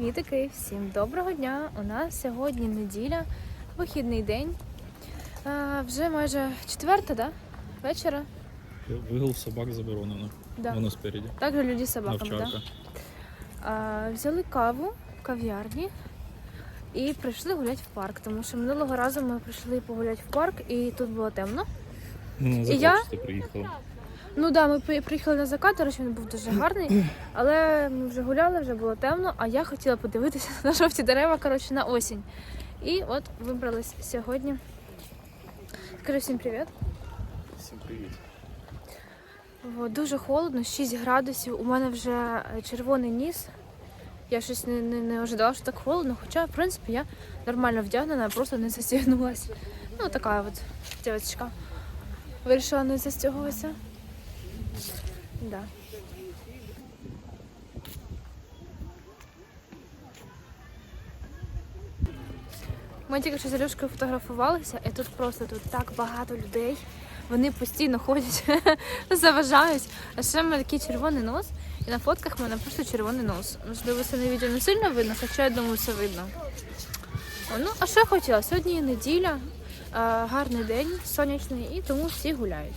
привітики! Всім доброго дня! У нас сьогодні неділя, вихідний день. А, вже майже четверта, да? Вечора. Вигул собак заборонено. Да. Воно спереді. Також люди з собаками, да? А, взяли каву в кав'ярні і прийшли гуляти в парк, тому що минулого разу ми прийшли погуляти в парк і тут було темно. Ну, І я? приїхала. Ну так, да, ми приїхали на закат, до речі, він був дуже гарний, але ми вже гуляли, вже було темно, а я хотіла подивитися на жовті дерева, коротше, на осінь. І от вибрались сьогодні. Скажи всім привіт. Всім привіт. От, дуже холодно, 6 градусів. У мене вже е, червоний ніс. Я щось не, не, не ожидала, що так холодно, хоча, в принципі, я нормально вдягнена, просто не застігнулася. Ну, така от дівчинка. Вирішила не застягуватися. Да. Ми тільки що з Ілюшкою фотографувалися, і тут просто тут так багато людей. Вони постійно ходять, заважають. А ще в мене такий червоний нос, і на фотках в мене просто червоний нос. Можливо, це на відео не сильно видно, хоча я думаю, все видно. О, Ну, а що я хотіла? Сьогодні неділя, гарний день, сонячний, і тому всі гуляють.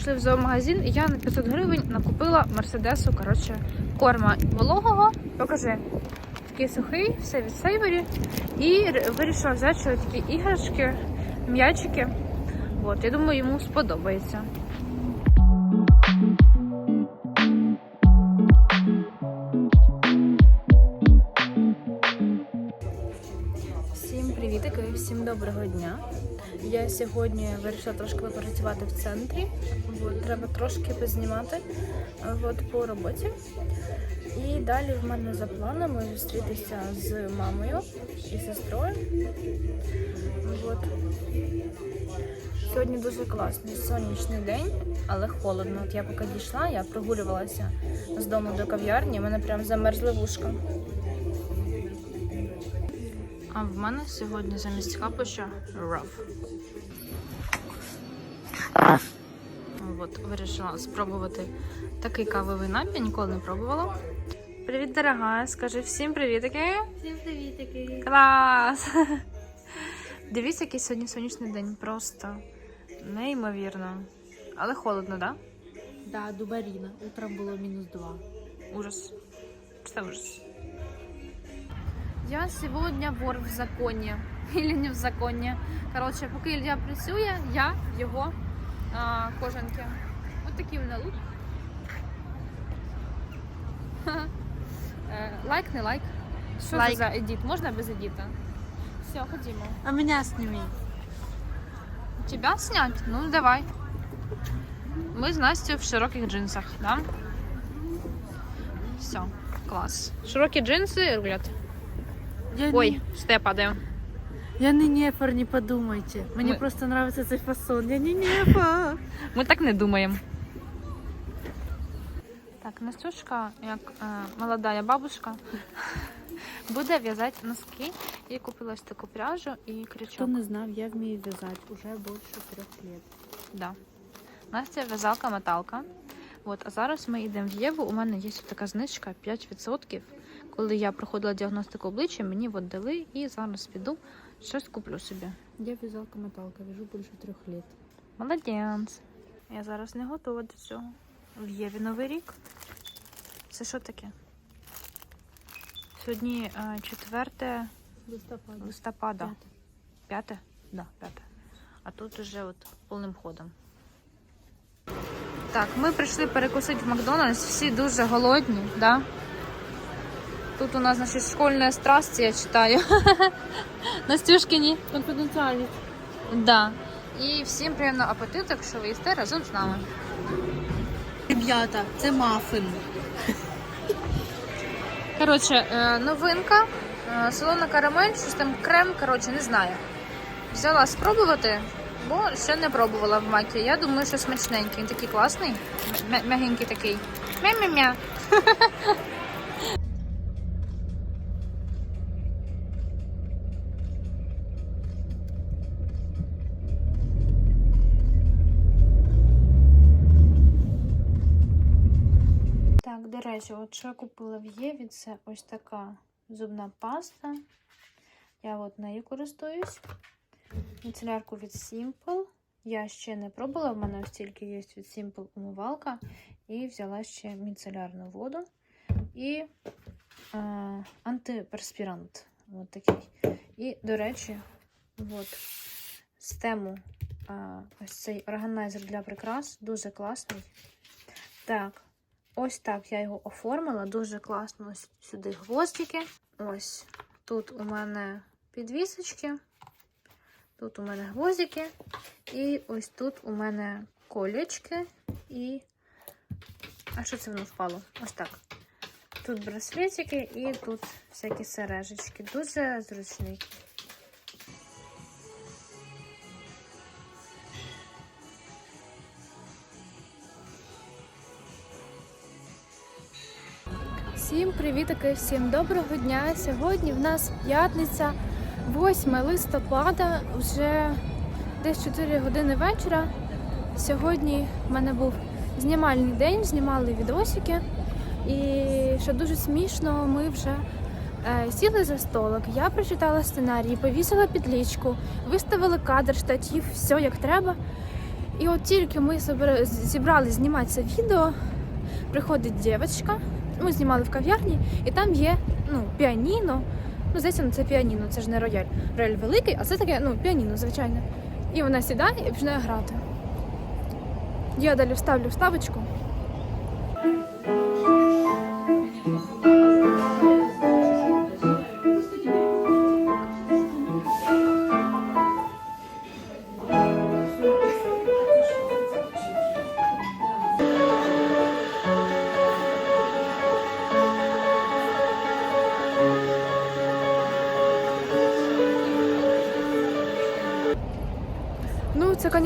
Зайшли в зоомагазин, і я на 500 гривень накупила Мерседесу, коротше, корма вологого. Покажи. Такий сухий, все від сейвері. І вирішила взяти ще такі іграшки, м'ячики. От, я думаю, йому сподобається. Всім привітики, всім доброго дня. Я сьогодні вирішила трошки попрацювати в центрі. От, треба трошки познімати от, по роботі. І далі в мене за планами зустрітися з мамою і сестрою. От. Сьогодні дуже класний сонячний день, але холодно. От я поки дійшла, я прогулювалася з дому до кав'ярні, в мене прям замерзли вушка. А в мене сьогодні замість капуща раф. От, вирішила спробувати такий кавовий напій, ніколи не пробувала. Привіт, дорога! Скажи всім привітики! Всім привітики! Клас! Дивіться, який сьогодні сонячний день. Просто неймовірно. Але холодно, так? Да, Дубаріна. Утром було мінус 2. Да? Ужас. Что ужас. Я сегодня вор в законі. Или не в законі. Коротше, поки Ілля працює, я його а, кожанки. Ось у мене лук. Е, Лайк, не лайк. Що Лайк. за едіт? Можна без едіта? Все, ходімо. А мене сними. Тебя снять? Ну, давай. Мы с Настей в широких джинсах, да? Все, класс. Широкие джинсы, рулет. Я Ой, что я падаю. Я не нефор, не подумайте. Мені Ми- просто нравится цей фасон. Я не нефор. Ми так не думаємо. Так, Настюшка, як е, молода бабушка, буде в'язати носки. Я купила ось таку пряжу і крючок. Хто не знав, я вмію в'язати уже більше трьох років. Да. Настя в'язалка-металка. От, а зараз ми йдемо в Єву. У мене є така знижка 5%. Коли я проходила діагностику обличчя, мені от дали і зараз піду щось куплю собі. Я в'язалка-металка, в'яжу більше трьох років. Молодець. Я зараз не готова до цього. В Єві новий рік. Це що таке? Сьогодні е, 4 Листопада. листопада. П'яте. П'яте? Да, п'яте. А тут уже от повним ходом. Так, ми прийшли перекусити в Макдональдс. Всі дуже голодні, да? Тут у нас, значить, школьна страсті, я читаю. Настюшкині. Конфіденціальність. Да. І всім приємного апетиту, якщо ви їсте разом з нами. Ребята, це мафин. Коротше, е, новинка. Е, Солона карамель, щось там крем, коротше, не знаю. Взяла спробувати. бо ще не пробувала в макі. Я думаю, що смачненький. Він такий класний, м'ягенький такий. Мя-мя-мя. Так, от що я купила в Єві, це ось така зубна паста. Я от нею користуюсь. Міцелярку від Simple. Я ще не пробувала, в мене ось тільки є від Simple умивалка. І взяла ще міцелярну воду і е, антиперспірант. От такий. І, до речі, от з тему е, ось цей органайзер для прикрас дуже класний. Так, ось так я його оформила. Дуже класно. Ось сюди гвоздики. Ось тут у мене підвісочки. Тут у мене гвоздики. І ось тут у мене колечки і. А що це воно впало? Ось так. Тут браслетики і тут всякі сережечки. Дуже зручний. Всім привітики, всім доброго дня. Сьогодні в нас п'ятниця, 8 листопада, вже десь 4 години вечора. Сьогодні в мене був знімальний день, знімали відосики. І що дуже смішно, ми вже е, сіли за столик. Я прочитала сценарій, повісила підлічку, виставили кадр, штатів, все як треба. І от тільки ми зібрали знімати це відео, приходить дівчинка. Ми знімали в кав'ярні, і там є ну, піаніно. Ну, здається, ну, це піаніно, це ж не рояль. Рояль великий, а це таке ну, піаніно, звичайно. І вона сідає і починає грати. Я далі вставлю вставочку.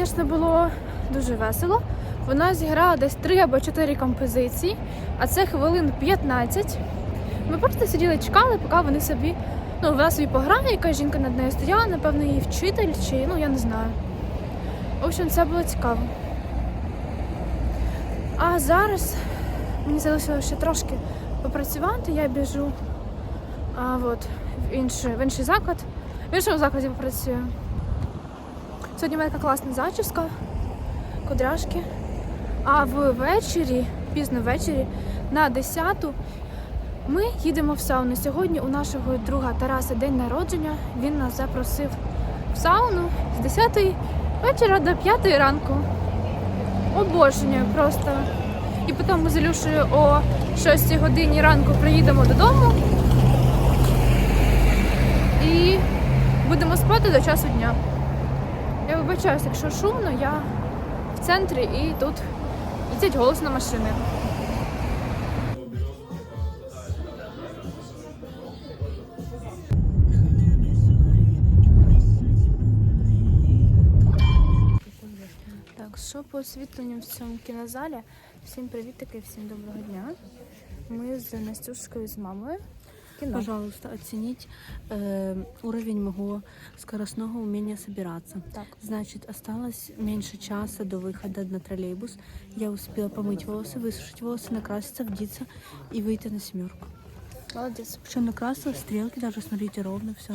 Звісно, було дуже весело. Вона зіграла десь 3 або 4 композиції, а це хвилин 15. Ми просто сиділи, чекали, поки вони собі. Ну, вона собі пограє, якась жінка над нею стояла, напевно, її вчитель, чи ну я не знаю. В общем, це було цікаво. А зараз мені залишилося ще трошки попрацювати, я біжу а, от, в, інший, в інший заклад. В іншому закладі попрацюю. Сьогодні в мене така класна зачіска, кудряшки. А ввечері, пізно ввечері, на 10-ту ми їдемо в сауну. Сьогодні у нашого друга Тараса день народження. Він нас запросив в сауну з 10 вечора до 5 ранку. Обожнюю просто. І потім ми з Ілюшею о 6 годині ранку приїдемо додому. І будемо спати до часу дня. Я вибачаюся, якщо шумно, я в центрі і тут летять голосно машини. Так, що по освітленню в цьому кінозалі? Всім привітики, всім доброго дня. Ми з Настюшкою з мамою. в Кіно. Пожалуйста, оценить э, уровень моего скоростного умения собираться. Так. Значит, осталось меньше часа до выхода на троллейбус. Я успела помыть волосы, высушить волосы, накраситься, вдеться и выйти на семерку. Молодець. Причем накрасила стрелки, даже смотрите, ровно все.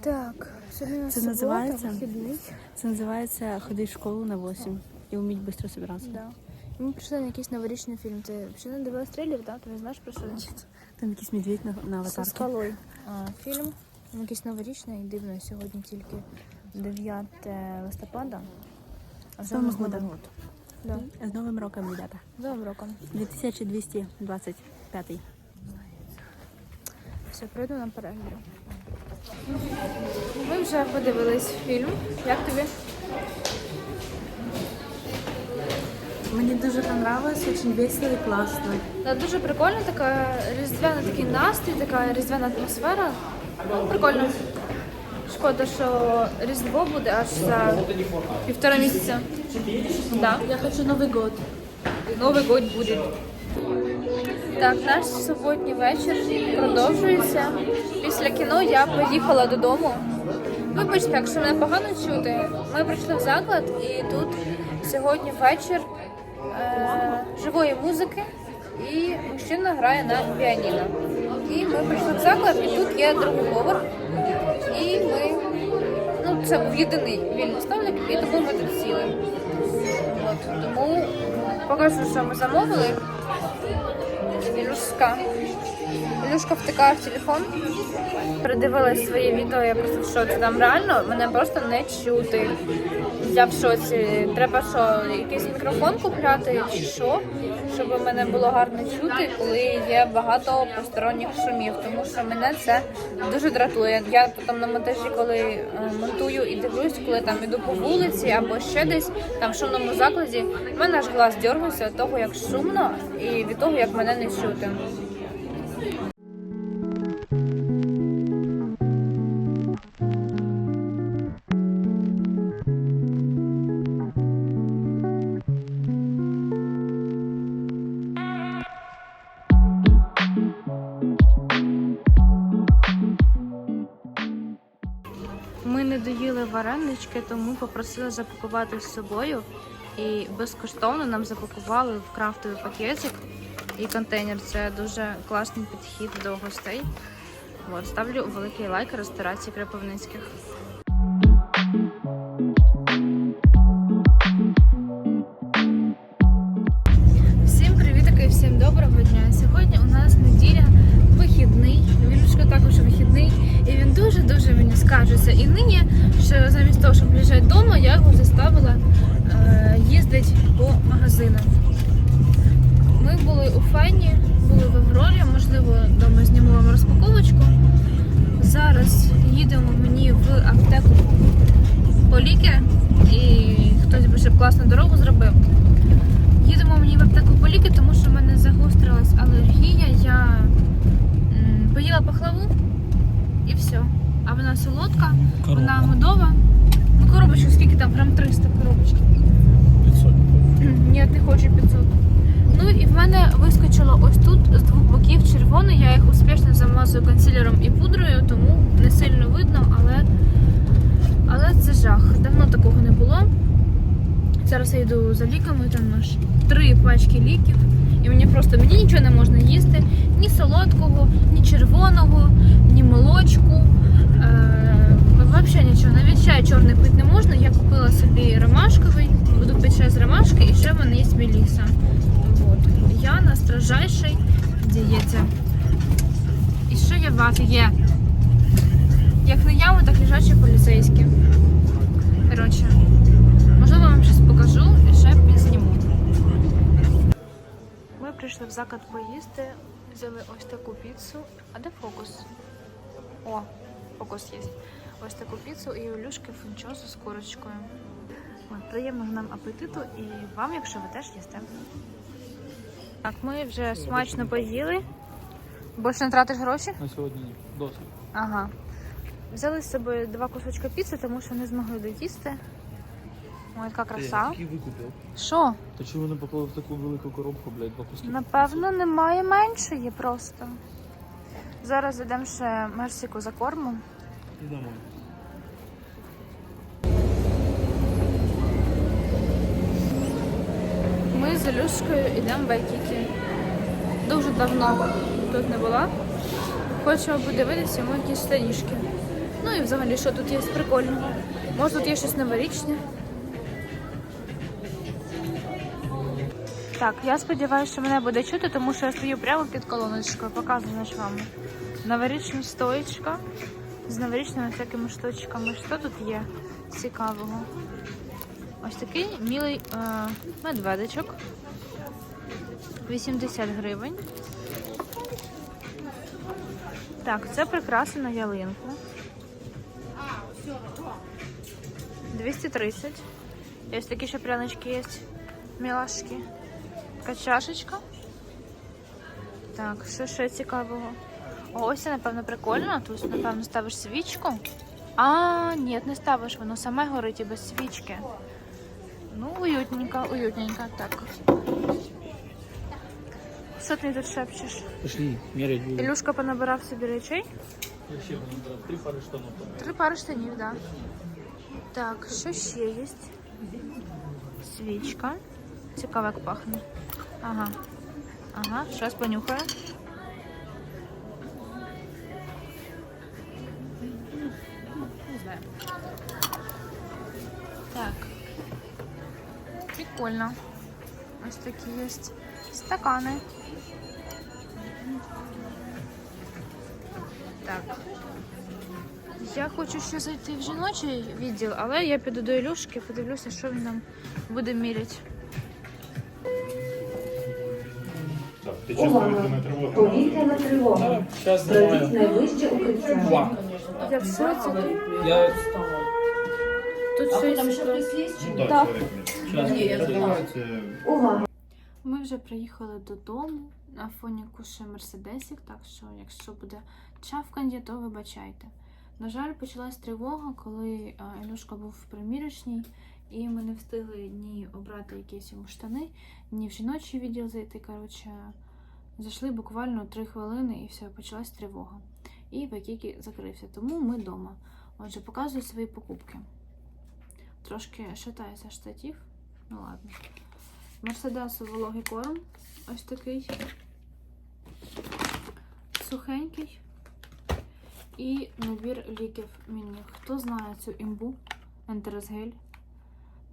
Так, сьогодні у нас Це субота, називається? вихідний. Это называется «Ходить в школу на 8» и уметь быстро собираться. Да. Ми прийшли на якийсь новорічний фільм. Ти ще не дивилась трейлер, так? Ти не знаєш про що? він? Там якийсь медведь на, на Зі аватарке. скалою. А, фільм якийсь новорічний, дивно, сьогодні тільки 9 листопада. А вже З Новим Новий годом. год. Да. С Новым роком, ребята. З Новим роком. 2225. Все, пройду на перегляд. Ми вже подивились фільм. Як тобі? Мне дуже понравилось, очень весело и классно. Да, дуже прикольно, така різдвяна такий настрій, така різдвяна атмосфера. Прикольно. Шкода, що Різдво буде аж за півтора місяця. Да. Я хочу Новый год. Новий год буде. Так, наш суботній вечір продовжується. Після кіно я поїхала додому. Вибачте, якщо мене погано чути. Ми прийшли в заклад і тут сьогодні вечір е- живої музики і мужчина грає на піаніно. І ми прийшли в заклад, і тут є другий поверх. І ми, ну це був єдиний вільний ставник, і тому ми тут сіли. От, тому покажу, що ми замовили. Ілюшка. Ілюшка втикає в телефон. Передивилась своє відео, я просто в шоці. Там реально мене просто не чути. Я в шоці. Треба що, якийсь мікрофон купляти чи що, щоб мене було гарно чути, коли є багато посторонніх шумів. Тому що мене це дуже дратує. Я потім на монтажі, коли е, монтую і дивлюсь, коли там іду по вулиці або ще десь там в шумному закладі, в мене аж глаз дергався від того, як шумно, і від того, як мене не чути. Варенички, тому попросили запакувати з собою. І безкоштовно нам запакували в крафтовий пакетик і контейнер. Це дуже класний підхід до гостей. От, ставлю великий лайк ресторації Кропивницьких. Замість того, щоб лежати вдома, я його заставила е, їздити по магазинам. Ми були у Файні, були в Аврорі, можливо, вдома зніму вам розпаковочку. Зараз їдемо мені в аптеку по ліки, і хтось би ще класну дорогу зробив. Їдемо мені в аптеку по ліки, тому що в мене загострилась алергія. Я м, поїла пахлаву і все. А вона солодка, вона медова. Ну, коробочку, скільки там? Грам 300 коробочки. 500. Ні, не хочу 500. Ну і в мене вискочило ось тут з двох боків червоне. Я їх успішно замазую консилером і пудрою, тому не сильно видно, але, але це жах. Давно такого не було. Зараз я йду за ліками, там аж три пачки ліків. І мені просто мені нічого не можна їсти. Ні солодкого, ні червоного, ні молочку. Е, взагалі нічого. Навіть чай чорний пити не можна. Я купила собі ромашковий, буду пити чай з ромашки, і ще в мене є меліса. Вот. Я на строжайшій дієті. І ще є вафі є. Як не ями, так лежачі поліцейські. Коротше, можливо, вам щось покажу і ще підзніму. Ми прийшли в заклад поїсти, взяли ось таку піцу. А де фокус? О, фокус є. Ось таку піцу і Олюшки фунчозу з курочкою. От, приємного нам апетиту і вам, якщо ви теж їсте. Так, ми вже смачно поїли. Більше не тратиш гроші? На сьогодні ні. Досить. Ага. Взяли з собою два кусочки піци, тому що не змогли доїсти. Ой, яка краса. Який викупив? Що? Та чого вони поклали в таку велику коробку, блядь, два куски? Напевно, немає меншої просто. Зараз йдемо ще Мерсіку за кормом. Йдемо. Ми з Ілюшкою йдемо в Вайкікі. Дуже давно тут не була. Хочемо подивитися йому якісь штанішки. Ну і взагалі, що тут є прикольного. Може тут є щось новорічне. Так, я сподіваюся, що мене буде чути, тому що я стою прямо під колоночкою, показую значить, вам. Новорічна стоїчка з новорічними всякими штучками. Що тут є цікавого? Ось такий мілий е, медведичок. 80 гривень. Так, це прикраси на ялинку. 230. І ось такі ще прянички є. Мілашки. Така чашечка. Так, що ще цікавого? Ось напевно, прикольно. Тут, напевно, ставиш свічку. А, ні, не ставиш, воно саме горить і без свічки. Ну, уютненько, уютненько. Так. Що ти тут шепчеш? Пошли, мерять буду. Ілюшка понабирав собі речей. Я ще буду. Три пари штанов. там. Три пари штанів, так. Да. Так, що ще є? Свічка. Цікаво, як пахне. Ага. Ага, зараз понюхаю. Не знаю. Так. Прикольно. Ось такі є стакани. Так. Я хочу ще зайти в жіночий відділ, але я піду до Ілюшки, подивлюся, що він нам буде міряти. Тривоги. Повітряна тривога. Зараз Пройдіть знімаю. найближче укриття. Я в соці. Я Тут щось. Ну так, це зараз. це Увага! Ми вже приїхали додому на фоні куше мерседесів, так що, якщо буде чавкання, то вибачайте. На жаль, почалась тривога, коли а, Ілюшка був в примірочній, і ми не встигли ні обрати якісь йому штани, ні в жіночий відділ зайти. Коротше, зайшли буквально три хвилини і все, почалась тривога. І Вакікі закрився, тому ми вдома. Отже, показую свої покупки. Трошки шатається штатів. Ну ладно. Мерседесу вологий корм. Ось такий. Сухенький. І набір ліків мені. Хто знає цю імбу Ентерезгель,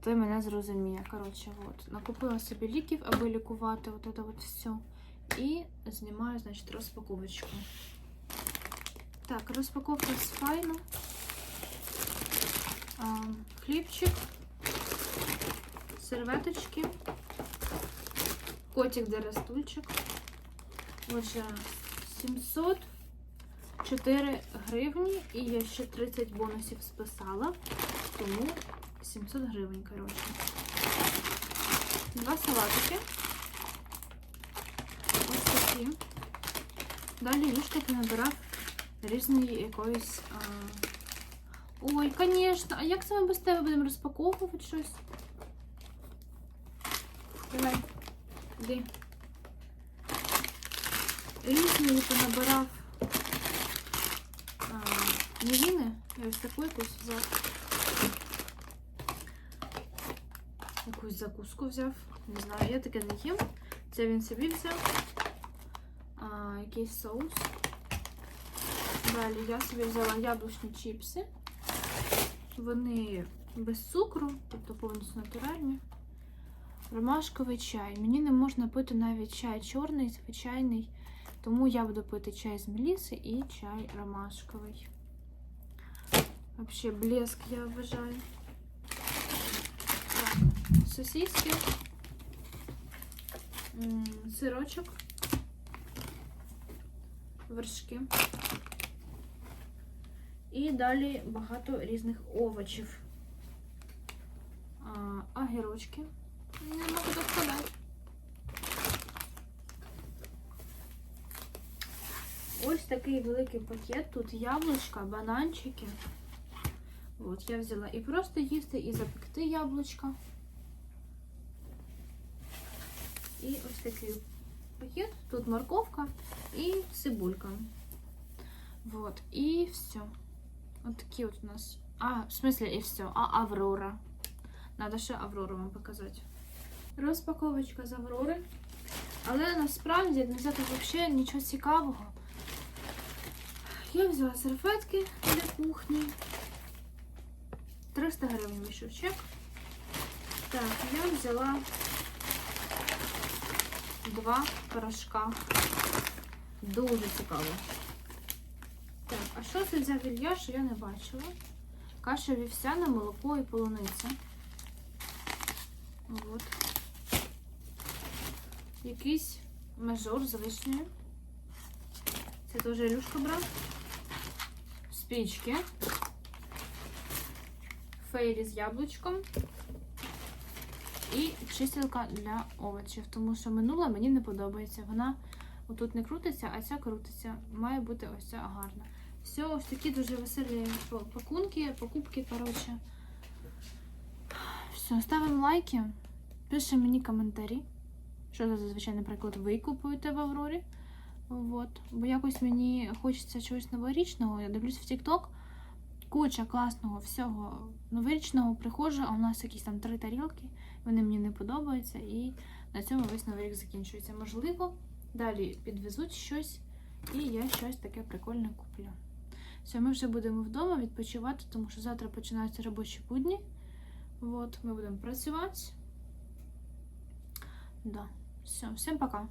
той мене зрозуміє. Коротше, от. Накупила собі ліків, аби лікувати от це от все. І знімаю, значить, розпаковочку. Так, розпаковка з файну. Хлібчик, серветочки, котик де стульчик. Отже, 704 гривні і я ще 30 бонусів списала, тому 700 гривень, коротше. Два салатики. Ось. Далі Юшка набирав різної якоїсь. А... Ой, звісно, а як це ми без тебе будемо розпаковувати щось? Давай, іди. Різні понабирав мівіни. Я ось таку якусь взяв. Якусь закуску взяв. Не знаю, я таке не їм. Це він собі взяв. Якийсь соус. Далі я собі взяла яблучні чіпси. Вони без цукру, тобто повністю натуральні. Ромашковий чай. Мені не можна пити навіть чай чорний, звичайний. Тому я буду пити чай з меліси і чай ромашковий. Вообще блеск, я вважаю. Так, сосиски, сирочок, вершки. І далі багато різних овочів. А, огірочки. Не можу подати. Ось такий великий пакет. Тут яблучка, бананчики. От, я взяла і просто їсти, і запекти яблучка. І ось такий пакет. Тут морковка і цибулька. Вот, і все. Вот такие вот у нас. А, в смысле, и все. А Аврора. Надо ще Аврору вам показати. Розпаковочка з Аврори. Але насправді не взяти взагалі нічого цікавого. Я взяла серветки для кухні. 300 гривень вийшов чек. Так, я взяла два порошка. Дуже цікаво. Так, а що це взяв Ілля, що я не бачила? Каша вівсяна, молоко і полуниця. От. Якийсь мажор з вишнею. Це теж Ілюшка брав. Спічки. Фейлі з яблучком. І чистилка для овочів, тому що минула мені не подобається. Вона отут не крутиться, а ця крутиться. Має бути ось ця гарна. Все, ось такі дуже веселі пакунки, покупки, коротше. Все, ставимо лайки, пишемо мені коментарі. Що за зазвичай, наприклад, ви купуєте в Аврорі. Вот. Бо якось мені хочеться чогось новорічного. Я дивлюсь в TikTok, куча класного всього новорічного приходжу, а у нас якісь там три тарілки, вони мені не подобаються, і на цьому весь новий рік закінчується. Можливо, далі підвезуть щось, і я щось таке прикольне куплю. Все, ми вже будемо вдома відпочивати, тому що завтра починаються робочі будні. Вот, ми будемо працювати. Да. Все, всім пока.